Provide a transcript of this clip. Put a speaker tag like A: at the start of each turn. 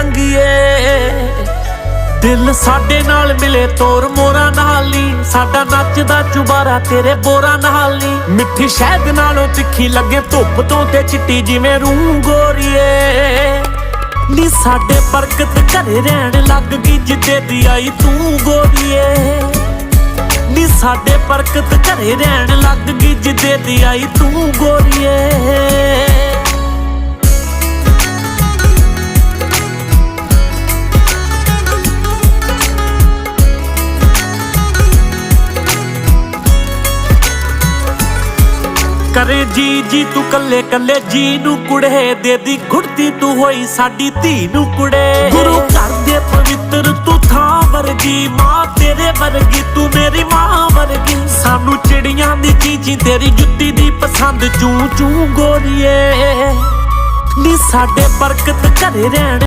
A: ਲੰਗੀਏ ਦਿਲ ਸਾਡੇ ਨਾਲ ਮਿਲੇ, ਤੋਰ ਮੋਰਾ ਨਾਲ ਨੀ। ਸਾਡਾ ਨੱਚਦਾ ਚੁਬਾਰਾ ਤੇਰੇ ਬੋਰਾ ਨਾਲ ਨੀ। ਮਿੱਠੀ ਸ਼ਹਿਦ ਨਾਲੋਂ ਤਿੱਖੀ ਲੱਗੇ ਧੁੱਪ ਤੋਂ ਤੇ ਚਿੱਟੀ ਜਿਵੇਂ ਰੂਹ ਗੋਰੀਏ। ਨੀ ਸਾਡੇ ਬਰਕਤ ਘਰੇ ਰਹਿਣ ਲੱਗ ਗਈ ਜਿੱਦੇ ਦੀ ਆਈ ਤੂੰ ਗੋਰੀਏ। ਨੀ ਸਾਡੇ ਬਰਕਤ ਘਰੇ ਰਹਿਣ ਲੱਗ ਗਈ ਜਿੱਦੇ ਦੀ ਆਈ ਤੂੰ ਗੋਰੀਏ। ਕਰੇ ਜੀ ਜੀ ਤੂੰ ਕੱਲੇ ਕੱਲੇ ਜੀ ਨੂੰ ਕੁੜੇ ਦੇ ਦੀ ਗੁੜਤੀ ਤੂੰ ਹੋਈ ਸਾਡੀ ਧੀ ਨੂੰ ਕੁੜੇ। ਗੁਰੂ ਘਰ ਦੇ ਪਵਿੱਤਰ ਤੂੰ ਥਾਂ ਵਰਗੀ, ਮਾਂ ਤੇਰੇ ਵਰਗੀ, ਤੂੰ ਮੇਰੀ ਮਾਂ ਵਰਗੀ। ਸਾਨੂੰ ਚਿੜੀਆਂ ਦੀ ਚੀਚੀ ਤੇਰੀ ਜੁੱਤੀ ਦੀ ਪਸੰਦ ਚੂ ਚੂ ਗੋਰੀਏ। ਨੀ ਸਾਡੇ ਬਰਕਤ ਘਰੇ ਰਹਿਣ